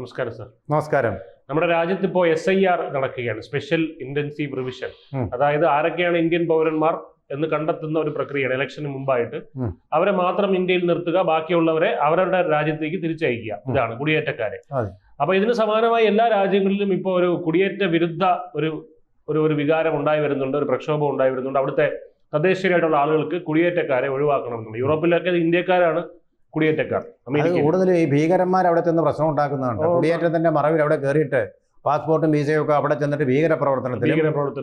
നമസ്കാരം സർ. നമസ്കാരം. നമ്മുടെ രാജ്യത്ത് ഇപ്പോൾ എസ് ഐ ആർ നടക്കുകയാണ് സ്പെഷ്യൽ ഇന്റൻസീവ് റിവിഷൻ അതായത് ആരൊക്കെയാണ് ഇന്ത്യൻ പൗരന്മാർ എന്ന് കണ്ടെത്തുന്ന ഒരു പ്രക്രിയയാണ് ഇലക്ഷന് മുമ്പായിട്ട്. അവരെ മാത്രം ഇന്ത്യയിൽ നിർത്തുക ബാക്കിയുള്ളവരെ അവരുടെ രാജ്യത്തേക്ക് തിരിച്ചയക്കുക. ഇതാണ് കുടിയേറ്റക്കാരെ. അപ്പൊ ഇതിന് സമാനമായി എല്ലാ രാജ്യങ്ങളിലും ഇപ്പോൾ ഒരു കുടിയേറ്റ വിരുദ്ധ ഒരു ഒരു ഒരു വികാരം ഉണ്ടായി വരുന്നുണ്ട് ഒരു പ്രക്ഷോഭം ഉണ്ടായി വരുന്നുണ്ട്. അവിടുത്തെ തദ്ദേശീയരായിട്ടുള്ള ആളുകൾക്ക് കുടിയേറ്റക്കാരെ ഒഴിവാക്കണം എന്നുള്ളത് യൂറോപ്പിലൊക്കെ ഇന്ത്യക്കാരാണ് കുടിയേറ്റക്കാർ. കൂടുതലും ഈ ഭീകരന്മാർ അവിടെ ചെന്ന് പ്രശ്നം ഉണ്ടാക്കുന്നതാണ് കുടിയേറ്റത്തിന്റെ മറവിൽ അവിടെ കയറിയിട്ട് പാസ്പോർട്ടും വിസയും ഒക്കെ അവിടെ ചെന്നിട്ട് ഭീകര പ്രവർത്തനത്തിൽ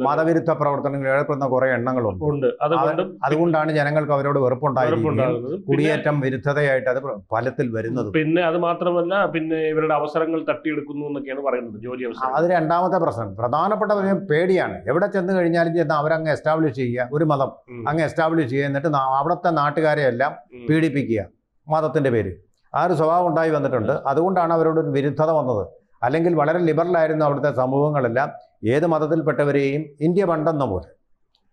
മതവിരുദ്ധ പ്രവർത്തനങ്ങളിൽ ഏർപ്പെടുന്ന കുറെ എണ്ണങ്ങളുണ്ട്. അതുകൊണ്ടാണ് ജനങ്ങൾക്ക് അവരോട് വെറുപ്പുണ്ടായിരുന്നത് കുടിയേറ്റം വിരുദ്ധതയായിട്ട് അത് ഫലത്തിൽ വരുന്നത്. പിന്നെ അത് മാത്രമല്ല പിന്നെ ഇവരുടെ അവസരങ്ങൾ തട്ടിയെടുക്കുന്നു എന്നൊക്കെയാണ് പറയുന്നത് ജോലി അവസരം അത് രണ്ടാമത്തെ പ്രശ്നം. പ്രധാനപ്പെട്ട പേടിയാണ്. എവിടെ ചെന്ന് കഴിഞ്ഞാലും ചെന്ന് അവരങ്ങ് എസ്റ്റാബ്ലിഷ് ചെയ്യുക. ഒരു മതം. അങ്ങ് എസ്റ്റാബ്ലിഷ് ചെയ്യുക. എന്നിട്ട് അവിടുത്തെ നാട്ടുകാരെ എല്ലാം പീഡിപ്പിക്കുക. മതത്തിന്റെ പേര്. ആ ഒരു സ്വഭാവം ഉണ്ടായി വന്നിട്ടുണ്ട്. അതുകൊണ്ടാണ് അവരോട് ഒരു വിരുദ്ധത വന്നത്. അല്ലെങ്കിൽ വളരെ ലിബറലായിരുന്നു അവിടുത്തെ സമൂഹങ്ങളെല്ലാം. ഏത് മതത്തിൽപ്പെട്ടവരെയും ഇന്ത്യ പണ്ടെന്ന പോലെ.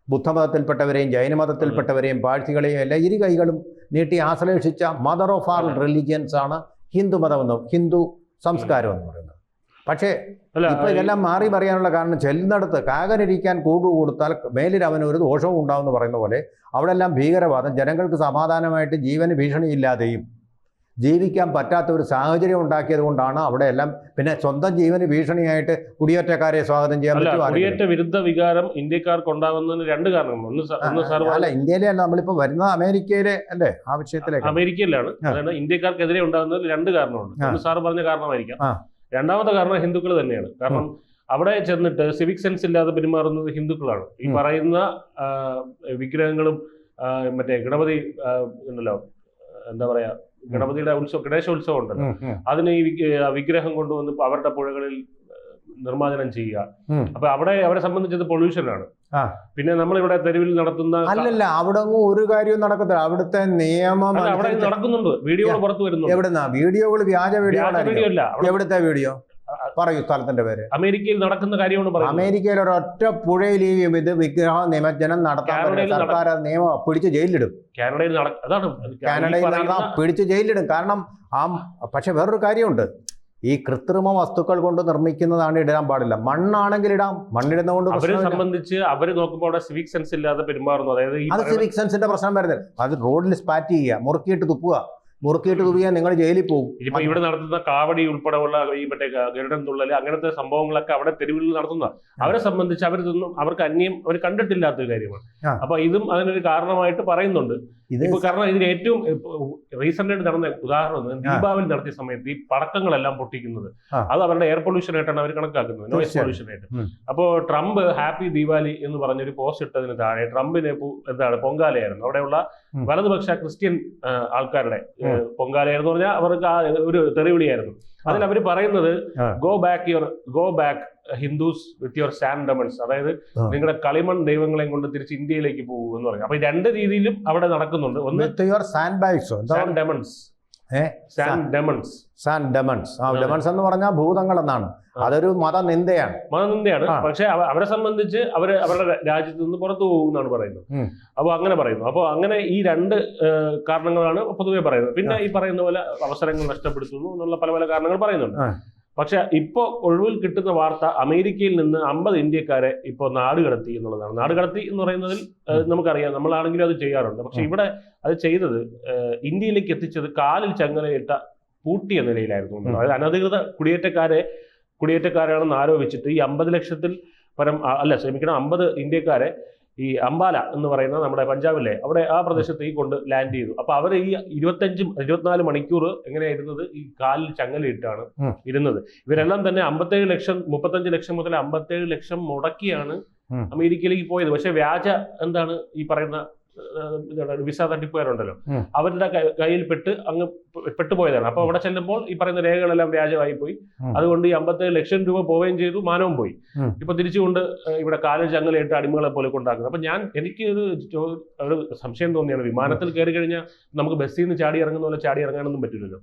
ബുദ്ധമതത്തിൽപ്പെട്ടവരെയും ജൈനമതത്തിൽപ്പെട്ടവരെയും പാഴ്സികളെയും എല്ലാം ഇരു കൈകളും നീട്ടി ആശ്ലേഷിച്ച mother of all religions Hindu Hindu മതമെന്ന് Hindu സംസ്കാരം എന്ന് പറയുന്നത്. പക്ഷേ ഇപ്പൊ ഇതെല്ലാം മാറി പറയാനുള്ള കാരണം ചെല്ലുന്നിടത്ത് കാകനിരിക്കാൻ കൂടു കൊടുത്താൽ മേലിൽ അവന് ഒരു ദോഷവും ഉണ്ടാവുമെന്ന് പറയുന്ന പോലെ അവിടെ എല്ലാം ഭീകരവാദം. ജനങ്ങൾക്ക് സമാധാനമായിട്ട് ജീവന് ഭീഷണിയില്ലാതെയും ജീവിക്കാൻ പറ്റാത്ത ഒരു സാഹചര്യം ഉണ്ടാക്കിയത് കൊണ്ടാണ് അവിടെ എല്ലാം പിന്നെ സ്വന്തം ജീവന് ഭീഷണിയായിട്ട് കുടിയേറ്റക്കാരെ സ്വാഗതം ചെയ്യാൻ കുടിയേറ്റ വിരുദ്ധ വികാരം ഇന്ത്യക്കാർക്ക് ഉണ്ടാകുന്നതിന് രണ്ട് കാരണം ഒന്ന് അല്ല ഇന്ത്യയിലെ അല്ല നമ്മളിപ്പോ വരുന്നത് അമേരിക്കയിലെ അല്ലേ ആ വിഷയത്തിലേക്ക്. അമേരിക്കയിലാണ്. ഇന്ത്യക്കാർക്കെതിരെ ഉണ്ടാകുന്നതിന് രണ്ട് കാരണമുണ്ട്. ഒന്ന് സാർ പറഞ്ഞ കാരണമായിരിക്കാം. രണ്ടാമത്തെ കാരണം ഹിന്ദുക്കൾ തന്നെയാണ്. കാരണം അവിടെ ചെന്നിട്ട് സിവിക് സെൻസ് ഇല്ലാതെ പെരുമാറുന്നത് ഹിന്ദുക്കളാണ്. ഈ പറയുന്ന വിഗ്രഹങ്ങളും മറ്റേ ഗണപതി ഉണ്ടല്ലോ എന്താ പറയാ ഗണപതിയുടെ ഉത്സവം ഗണേശോത്സവം ഉണ്ടല്ലോ. അതിന് ഈ വിഗ്രഹം കൊണ്ടുവന്ന് അവരുടെ പുഴകളിൽ നിർമ്മാർജനം ചെയ്യുക. അപ്പൊ അവിടെ അവരെ സംബന്ധിച്ചത് പൊല്യൂഷൻ ആണ് നമ്മൾ പിന്നെ നമ്മളിവിടെ തെരുവിൽ നടത്തുന്ന അല്ലല്ല അവിടെ ഒരു കാര്യവും നടക്കത്തില്ല. അവിടുത്തെ നിയമം അവിടെ നടക്കുന്നുണ്ട്. വീഡിയോ പുറത്തു വരുന്നു എവിടുന്നാ? വീഡിയോകൾ വ്യാജ വീഡിയോ എവിടുത്തെ വീഡിയോ? പറയൂ സ്ഥലത്തിന്റെ പേര്. അമേരിക്കയിൽ നടക്കുന്ന കാര്യമാണ് പറയുന്നത്. അമേരിക്കയിൽ ഒരൊറ്റ പുഴയിൽ ഈ ഇത് വിഗ്രഹ നിമജ്ജനം നടത്താൻ സർക്കാർ നിയമം പിടിച്ച് ജയിലിലിടും. കാനഡയിൽ അതാണ് കാനഡയിൽ പിടിച്ച് ജയിലിലിടും. കാരണം ആ പക്ഷെ വേറൊരു കാര്യമുണ്ട്. ഈ കൃത്രിമ വസ്തുക്കൾ കൊണ്ട് നിർമ്മിക്കുന്നതാണ് ഇടാൻ പാടില്ല. മണ്ണാണെങ്കിൽ ഇടാം. മണ്ണിടുന്നതുകൊണ്ട് അവരെ സംബന്ധിച്ച് അവർ നോക്കുമ്പോൾ അവിടെ സിവിക് സെൻസ് ഇല്ലാതെ പെരുമാറുന്നു. അതായത് അത് സിവിക് സെൻസിന്റെ പ്രശ്നം വരുന്നത്. അത് റോഡിൽ സ്പാറ്റ് ചെയ്യുക മുറുക്കിയിട്ട് തുപ്പുക. മുറുക്കിയിട്ട് തുപ്പിയാൽ നിങ്ങൾ ജയിലിൽ പോകും. ഇപ്പൊ ഇവിടെ നടത്തുന്ന കാവടി ഉൾപ്പെടെയുള്ള ഈ മറ്റേ ഗരുഡൻ തുള്ളൽ അങ്ങനത്തെ സംഭവങ്ങളൊക്കെ അവിടെ തെരുവിൽ നടത്തുന്ന അവരെ സംബന്ധിച്ച് അവരിതൊന്നും അവർക്ക് അന്യം അവർ കണ്ടിട്ടില്ലാത്ത ഒരു കാര്യമാണ്. അപ്പൊ ഇതും അതിനൊരു കാരണമായിട്ട് പറയുന്നുണ്ട്. ഇപ്പൊ കാരണം ഇതിന് ഏറ്റവും റീസെന്റ് ആയിട്ട് നടന്ന ഉദാഹരണം ദീപാവലി നടത്തിയ സമയത്ത് ഈ പടക്കങ്ങളെല്ലാം പൊട്ടിക്കുന്നത്. അത് അവരുടെ എയർ പൊല്യൂഷൻ ആയിട്ടാണ് അവർ കണക്കാക്കുന്നത്. നോയ്സ് പൊല്യൂഷൻ ആയിട്ട്. അപ്പോൾ ട്രംപ് ഹാപ്പി ദീപാവലി എന്ന് പറഞ്ഞൊരു പോസ്റ്റ് ഇട്ടതിന് താഴെ ട്രംപിന് എന്താണ് പൊങ്കാലയായിരുന്നു. അവിടെയുള്ള. വലതുപക്ഷ ക്രിസ്ത്യൻ ആൾക്കാരുടെ പൊങ്കാലയായിരുന്നു പറഞ്ഞാൽ അവർക്ക് ആ ഒരു തെറിവിളിയായിരുന്നു. അതിൽ അവർ പറയുന്നത് go back your go back Hindus with your sand demons demons അതായത് നിങ്ങളുടെ കളിമൺ ദൈവങ്ങളെയും കൊണ്ട് തിരിച്ച് ഇന്ത്യയിലേക്ക് പോകും എന്ന് പറഞ്ഞു അപ്പൊ രണ്ട് രീതിയിലും അവിടെ നടക്കുന്നുണ്ട്. ഒന്ന് സാൻഡ് ബാഗ്സോ എന്താ സാൻ ഡെമൺസ് ആ. ഡെമൺസ് എന്ന് പറഞ്ഞാൽ ഭൂതങ്ങൾ എന്നാണ് അതൊരു മതനിന്ദയാണ്. മതനിന്ദയാണ്. പക്ഷെ അവരെ സംബന്ധിച്ച് അവർ അവരുടെ രാജ്യത്ത് നിന്ന് പുറത്തു പോകുന്നതാണ് എന്നാണ് പറയുന്നത്. അപ്പൊ അപ്പോൾ അങ്ങനെ പറയുന്നു. അപ്പോൾ അങ്ങനെ ഈ രണ്ട് കാരണങ്ങളാണ് പൊതുവെ പറയുന്നത്. പിന്നെ ഈ പറയുന്ന പോലെ അവസരങ്ങൾ നഷ്ടപ്പെടുത്തുന്നു എന്നുള്ള പല പല കാരണങ്ങൾ പറയുന്നുണ്ട്. പക്ഷെ ഇപ്പോൾ ഒഴിവിൽ കിട്ടുന്ന വാർത്ത അമേരിക്കയിൽ നിന്ന് അമ്പത് ഇന്ത്യക്കാരെ ഇപ്പോൾ നാടുകടത്തി എന്നുള്ളതാണ്. നാടുകടത്തി എന്ന് പറയുന്നതിൽ നമുക്കറിയാം. നമ്മളാണെങ്കിലും അത് ചെയ്യാറുണ്ട്. പക്ഷെ ഇവിടെ അത് ചെയ്തത് ഇന്ത്യയിലേക്ക് എത്തിച്ചത് കാലിൽ ചങ്ങലയിട്ട പൂട്ടിയ നിലയിലായിരുന്നു. അതായത് അനധികൃത കുടിയേറ്റക്കാരെ കുടിയേറ്റക്കാരാണെന്ന് ആരോപിച്ചിട്ട് ഈ അമ്പത് ലക്ഷത്തിൽ പരം അല്ല ക്ഷമിക്കണം അമ്പത് ഇന്ത്യക്കാരെ ഈ അംബാല എന്ന് പറയുന്ന നമ്മുടെ പഞ്ചാബിലെ അവിടെ ആ പ്രദേശത്ത് ഈ കൊണ്ട് ലാൻഡ് ചെയ്തു. അപ്പൊ അവർ ഈ ഇരുപത്തഞ്ച് ഇരുപത്തിനാല് മണിക്കൂർ എങ്ങനെയായിരുന്നത്? ഈ കാലിൽ ചങ്ങലയിട്ടാണ് ഇരുന്നത്. ഇവരെല്ലാം തന്നെ അമ്പത്തേഴ് ലക്ഷം മുപ്പത്തഞ്ച് ലക്ഷം മുതൽ അമ്പത്തേഴ് ലക്ഷം മുടക്കിയാണ് അമേരിക്കയിലേക്ക് പോയത്. പക്ഷെ വ്യാജ എന്താണ് ഈ പറയുന്ന വിസ തട്ടിപ്പുകാരുണ്ടല്ലോ. അവരുടെ കയ്യിൽ പെട്ട് അങ്ങ് പെട്ടുപോയതാണ് അപ്പൊ അവിടെ ചെല്ലുമ്പോൾ ഈ പറയുന്ന രേഖകളെല്ലാം വ്യാജമായി പോയി അതുകൊണ്ട് ഈ അമ്പത്തേഴ് ലക്ഷം രൂപ പോവുകയും ചെയ്തു മാനവും പോയി. ഇപ്പൊ തിരിച്ചുകൊണ്ട് ഇവിടെ കാലിൽ ചങ്ങലയിട്ട് അടിമകളെ പോലെ കൊണ്ടാക്കുന്നത്. അപ്പൊ ഞാൻ എനിക്ക് ഒരു സംശയം തോന്നിയാണ്. വിമാനത്തിൽ കയറി കഴിഞ്ഞാൽ നമുക്ക് ബസ്സിൽ നിന്ന് ചാടി ഇറങ്ങുന്ന പോലെ ചാടി ഇറങ്ങാനൊന്നും പറ്റില്ലല്ലോ.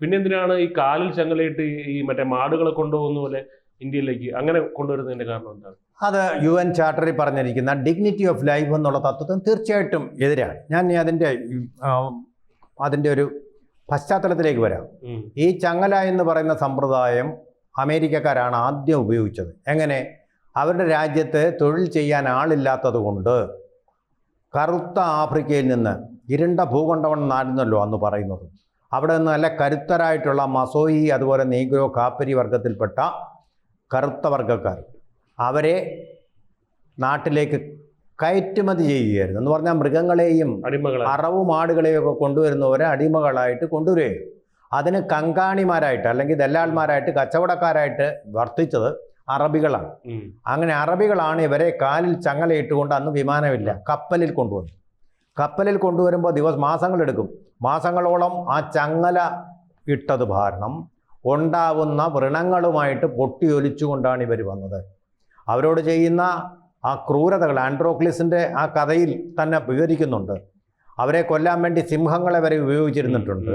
പിന്നെ എന്തിനാണ് ഈ കാലിൽ ചങ്ങലയിട്ട് ഈ മറ്റേ മാടുകളെ കൊണ്ടുപോകുന്ന പോലെ ഇന്ത്യയിലേക്ക് അങ്ങനെ കൊണ്ടുവരുന്നതിന്റെ കാരണം എന്താണ്? അത് യു എൻ ചാർട്ടറിൽ പറഞ്ഞിരിക്കുന്ന ഡിഗ്നിറ്റി ഓഫ് ലൈഫ് എന്നുള്ള തത്വത്തിന് തീർച്ചയായിട്ടും എതിരാണ്. ഞാൻ അതിന്റെ അതിന്റെ ഒരു പശ്ചാത്തലത്തിലേക്ക് വരാം. ഈ ചങ്ങല എന്ന് പറയുന്ന സമ്പ്രദായം അമേരിക്കക്കാരാണ് ആദ്യം ഉപയോഗിച്ചത്. എങ്ങനെ? അവരുടെ രാജ്യത്ത് തൊഴിൽ ചെയ്യാൻ ആളില്ലാത്തത് കൊണ്ട് കറുത്ത ആഫ്രിക്കയിൽ നിന്ന് ഇരുണ്ട ഭൂഖണ്ഡം നാടുന്നല്ലോ അന്ന് പറയുന്നത്. അവിടെ നിന്ന് നല്ല കരുത്തരായിട്ടുള്ള മസോയി അതുപോലെ നീഗ്രോ കാപ്പരി വർഗത്തിൽപ്പെട്ട കറുത്ത വർഗക്കാർ. അവരെ നാട്ടിലേക്ക് കയറ്റുമതി ചെയ്യുകയായിരുന്നു. എന്ന് പറഞ്ഞാൽ മൃഗങ്ങളെയും അറവും ആടുകളെയും ഒക്കെ കൊണ്ടുവരുന്നവരെ അടിമകളായിട്ട് കൊണ്ടുവരികയും. അതിന് കങ്കാണിമാരായിട്ട് അല്ലെങ്കിൽ ദല്ലാൾമാരായിട്ട് കച്ചവടക്കാരായിട്ട് വർത്തിച്ചത് അറബികളാണ്. അങ്ങനെ അറബികളാണ് ഇവരെ കാലിൽ ചങ്ങലയിട്ടുകൊണ്ട് അന്ന് വിമാനമില്ല കപ്പലിൽ കൊണ്ടുവന്നു കപ്പലിൽ കൊണ്ടുവരുമ്പോൾ ദിവസം മാസങ്ങളെടുക്കും. മാസങ്ങളോളം ആ ചങ്ങല ഇട്ടത് കാരണം ഉണ്ടാവുന്ന വ്രണങ്ങളുമായിട്ട് പൊട്ടിയൊലിച്ചുകൊണ്ടാണ് ഇവർ വന്നത്. അവരോട് ചെയ്യുന്ന ആ ക്രൂരതകൾ ആൻഡ്രോക്ലിസിന്റെ ആ കഥയിൽ തന്നെ വിവരിക്കുന്നുണ്ട്. അവരെ കൊല്ലാൻ വേണ്ടി സിംഹങ്ങളെ വരെ ഉപയോഗിച്ചിരുന്നിട്ടുണ്ട്.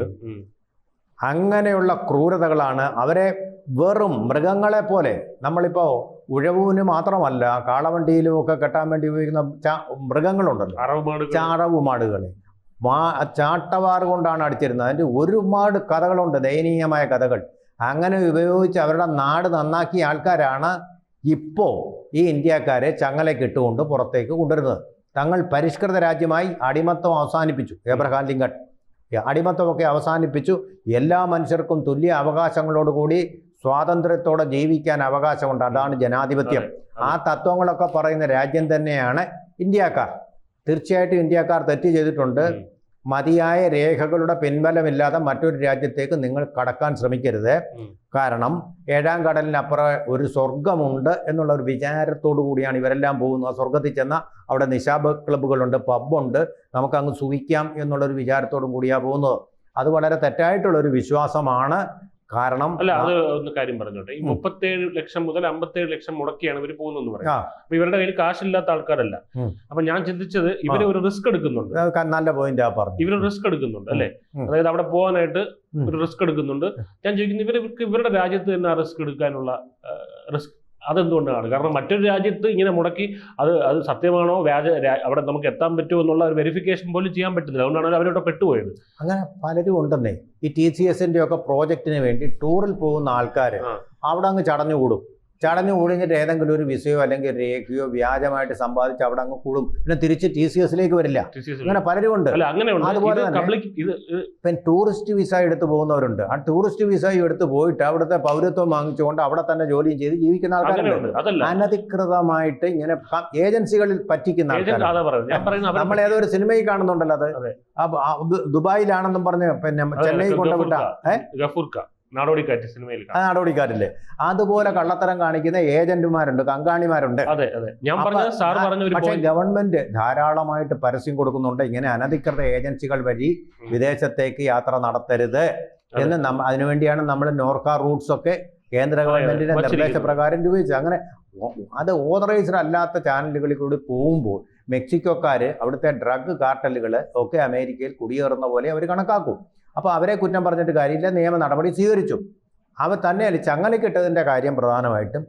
അങ്ങനെയുള്ള ക്രൂരതകളാണ് അവരെ വെറും മൃഗങ്ങളെ പോലെ. നമ്മളിപ്പോൾ ഉഴവൂന് മാത്രമല്ല കാളവണ്ടിയിലും ഒക്കെ കെട്ടാൻ വേണ്ടി ഉപയോഗിക്കുന്ന ചാ- മൃഗങ്ങളുണ്ടല്ലോ. ചാറവുമാടുകൾ മാ ചാട്ടവാറ് കൊണ്ടാണ് അടിച്ചിരുന്നത്. അതിന്റെ ഒരുപാട് കഥകളുണ്ട് ദയനീയമായ കഥകൾ. അങ്ങനെ ഉപയോഗിച്ച് അവരുടെ നാട് നന്നാക്കിയ ആൾക്കാരാണ് ഇപ്പോൾ ഈ ഇന്ത്യക്കാരെ ചങ്ങലയ്ക്ക് ഇട്ടുകൊണ്ട് പുറത്തേക്ക് കൊണ്ടുവരുന്നത്. തങ്ങൾ പരിഷ്കൃത രാജ്യമായി അടിമത്തം അവസാനിപ്പിച്ചു. Abraham Lincoln. അടിമത്തമൊക്കെ അവസാനിപ്പിച്ചു. എല്ലാ മനുഷ്യർക്കും തുല്യ അവകാശങ്ങളോടുകൂടി സ്വാതന്ത്ര്യത്തോടെ ജീവിക്കാൻ അവകാശമുണ്ട്. അതാണ് ജനാധിപത്യം. ആ തത്വങ്ങളൊക്കെ പറയുന്ന രാജ്യം തന്നെയാണ് ഇന്ത്യക്കാർ. തീർച്ചയായിട്ടും ഇന്ത്യക്കാർ തെറ്റ് ചെയ്തിട്ടുണ്ട്. മതിയായ രേഖകളുടെ പിൻബലമില്ലാതെ മറ്റൊരു രാജ്യത്തേക്ക് നിങ്ങൾ കടക്കാൻ ശ്രമിക്കരുത്. കാരണം ഏഴാം കടലിനപ്പുറം ഒരു സ്വർഗമുണ്ട് എന്നുള്ള ഒരു വിചാരത്തോടു കൂടിയാണ് ഇവരെല്ലാം പോകുന്നത്. ആ സ്വർഗത്തിൽ ചെന്ന അവിടെ നിശാബ് ക്ലബ്ബുകളുണ്ട് പബ്ബുണ്ട്. നമുക്ക് അങ്ങ് സുഖിക്കാം എന്നുള്ളൊരു വിചാരത്തോടും കൂടിയാണ് പോകുന്നത്. അത് വളരെ തെറ്റായിട്ടുള്ളൊരു വിശ്വാസമാണ്. കാരണം അല്ല അത് ഒന്ന് കാര്യം പറഞ്ഞോട്ടെ. ഈ. മുപ്പത്തേഴ് ലക്ഷം മുതൽ അമ്പത്തേഴ് ലക്ഷം മുടക്കിയാണ് ഇവർ പോകുന്നതെന്ന്. പറയുന്നത്. അപ്പൊ ഇവരുടെ കയ്യിൽ കാശില്ലാത്ത ആൾക്കാരല്ല. അപ്പൊ ഞാൻ ചിന്തിച്ചത് ഇവർ ഒരു റിസ്ക് എടുക്കുന്നുണ്ട്. നല്ല പോയിന്റ് പറഞ്ഞു ഇവർ റിസ്ക് എടുക്കുന്നുണ്ട് അല്ലെ? അതായത് അവിടെ പോകാനായിട്ട് ഒരു റിസ്ക് എടുക്കുന്നുണ്ട്. ഞാൻ ചോദിക്കുന്നത് ഇവർക്ക് ഇവരുടെ രാജ്യത്ത് തന്നെ റിസ്ക് എടുക്കാനുള്ള റിസ്ക് അതെന്തുകൊണ്ടാണ്? കാരണം മറ്റൊരു രാജ്യത്ത് ഇങ്ങനെ മുടക്കി അത് അത് സത്യമാണോ? വ്യാജ അവിടെ നമുക്ക് എത്താൻ പറ്റുമോ എന്നുള്ള ഒരു വെരിഫിക്കേഷൻ പോലും ചെയ്യാൻ പറ്റുന്നില്ല. അതുകൊണ്ടാണ് അവരവിടെ പെട്ടുപോയത്. അങ്ങനെ പലരും ഉണ്ടെന്നേ. ഈ ടി സി എസിന്റെ ഒക്കെ പ്രോജക്റ്റിന് വേണ്ടി ടൂറിൽ പോകുന്ന ആൾക്കാർ അവിടെ അങ്ങ് ചടഞ്ഞുകൂടും. ചടഞ്ഞു കൂടിഞ്ഞിട്ട് ഏതെങ്കിലും ഒരു വിസയോ അല്ലെങ്കിൽ രേഖയോ വ്യാജമായിട്ട് സമ്പാദിച്ച് അവിടെ അങ്ങ് കൂടും. പിന്നെ തിരിച്ച് ടി സി എസിലേക്ക് വരില്ല. അങ്ങനെ പലരും ഉണ്ട് അതുപോലെ തന്നെ- ഇപ്പം ടൂറിസ്റ്റ് വിസ എടുത്തു പോകുന്നവരുണ്ട്. ആ ടൂറിസ്റ്റ് വിസ എടുത്ത് പോയിട്ട് അവിടുത്തെ പൗരത്വം വാങ്ങിച്ചുകൊണ്ട് അവിടെ തന്നെ ജോലിയും ചെയ്ത് ജീവിക്കുന്ന ആൾക്കാരുണ്ട്. അനധികൃതമായിട്ട് ഇങ്ങനെ ഏജൻസികളിൽ പറ്റിക്കുന്ന ആൾക്കാർ നമ്മൾ ഏതോ ഒരു സിനിമയിൽ കാണുന്നുണ്ടല്ലോ അത്. ദുബായിലാണെന്നും പറഞ്ഞ് പിന്നെ ചെന്നൈ കൊണ്ടുവിട്ട ഗഫൂർക്ക. നാടോടിക്കാറ്റ് സിനിമയിൽ നാടോടിക്കാറ്റില്ലേ അതുപോലെ കള്ളത്തരം കാണിക്കുന്ന ഏജന്റുമാരുണ്ട് കങ്കാണിമാരുണ്ട്. അതെ അതെ. ഞാൻ അപ്പൊ പറഞ്ഞത് സാർ പറഞ്ഞ പക്ഷേ ഗവൺമെന്റ് ധാരാളമായിട്ട് പരസ്യം കൊടുക്കുന്നുണ്ട്. ഇങ്ങനെ അനധികൃത ഏജൻസികൾ വഴി. വിദേശത്തേക്ക് യാത്ര നടത്തരുത് എന്ന് അതിനുവേണ്ടിയാണ് നമ്മൾ നോർക്ക റൂട്ട്സ് ഒക്കെ കേന്ദ്ര ഗവൺമെന്റിന്റെ. നിർദ്ദേശപ്രകാരം രൂപീകരിച്ചത് അങ്ങനെ അത് ഓതറൈസ്ഡ് അല്ലാത്ത ചാനലുകളിൽ കൂടി പോകുമ്പോൾ മെക്സിക്കോക്കാർ അവിടുത്തെ ഡ്രഗ് കാർട്ടലുകൾ ഒക്കെ അമേരിക്കയിൽ കുടിയേറുന്ന പോലെ അവർ കണക്കാക്കും. അപ്പോൾ അവരെ കുറ്റം പറഞ്ഞിട്ട് കാര്യമില്ല നിയമ നടപടി സ്വീകരിച്ചു. അവ തന്നെയല്ല ചങ്ങലക്കിട്ടതിന്റെ കാര്യം പ്രധാനമായിട്ടും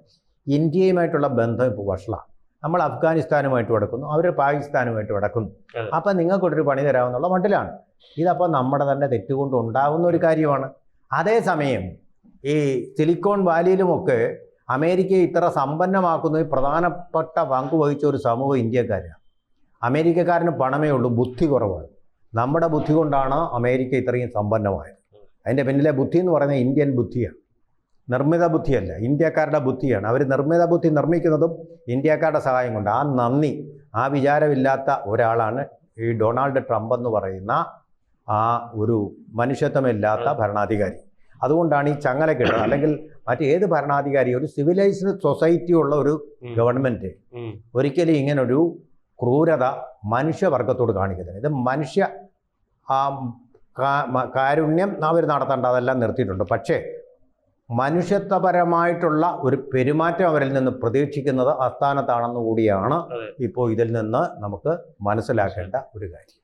ഇന്ത്യയുമായിട്ടുള്ള ബന്ധം ഇപ്പോൾ വഷളാണ് നമ്മൾ അഫ്ഗാനിസ്ഥാനുമായിട്ട് കിടക്കുന്നു അവർ പാകിസ്ഥാനുമായിട്ട് കിടക്കുന്നു. അപ്പോൾ അപ്പം നിങ്ങൾക്കൊരു പണി തരാമെന്നുള്ള മട്ടിലാണ്. ഇതപ്പോൾ നമ്മുടെ തന്നെ തെറ്റുകൊണ്ട് ഉണ്ടാകുന്ന ഒരു കാര്യമാണ്. അതേസമയം ഈ സിലിക്കോൺ വാലിയിലുമൊക്കെ അമേരിക്കയെ ഇത്ര സമ്പന്നമാക്കുന്ന പ്രധാനപ്പെട്ട പങ്ക് വഹിച്ച ഒരു സമൂഹം ഇന്ത്യക്കാരാണ് അമേരിക്കക്കാരന് പണമേ ഉള്ളൂ ബുദ്ധി കുറവാണ്. നമ്മുടെ ബുദ്ധി കൊണ്ടാണ് അമേരിക്ക ഇത്രയും സമ്പന്നമായത്. അതിന്റെ പിന്നിലെ ബുദ്ധി എന്ന് പറയുന്നത് ഇന്ത്യൻ ബുദ്ധിയാണ്. നിർമ്മിത ബുദ്ധിയല്ല ഇന്ത്യക്കാരുടെ ബുദ്ധിയാണ്. അവർ നിർമ്മിത ബുദ്ധി നിർമ്മിക്കുന്നതും ഇന്ത്യക്കാരുടെ സഹായം കൊണ്ട് ആ നന്ദി ആ വിചാരമില്ലാത്ത ഒരാളാണ് ഈ ഡൊണാൾഡ് ട്രംപ് എന്ന് പറയുന്ന ആ ഒരു മനുഷ്യത്വമില്ലാത്ത ഭരണാധികാരി. അതുകൊണ്ടാണ് ഈ ചങ്ങല കിട്ടുന്നത് അല്ലെങ്കിൽ മറ്റേത് ഭരണാധികാരി ഒരു സിവിലൈസ്ഡ് സൊസൈറ്റി ഉള്ള ഒരു ഗവൺമെന്റ് ഗവൺമെന്റ്. ഒരിക്കലും ഇങ്ങനൊരു ക്രൂരത മനുഷ്യവർഗത്തോട് കാണിക്കുന്നത് ഇത് മനുഷ്യ കാരുണ്യം അവർ നടത്തേണ്ട അതെല്ലാം നിർത്തിയിട്ടുണ്ട്. പക്ഷേ മനുഷ്യത്വപരമായിട്ടുള്ള ഒരു പെരുമാറ്റം അവരിൽ നിന്ന് പ്രതീക്ഷിക്കുന്നത് അസ്ഥാനത്താണെന്ന് കൂടിയാണ് അതെ. ഇപ്പോൾ ഇതിൽ നിന്ന് നമുക്ക് മനസ്സിലാക്കേണ്ട ഒരു കാര്യം.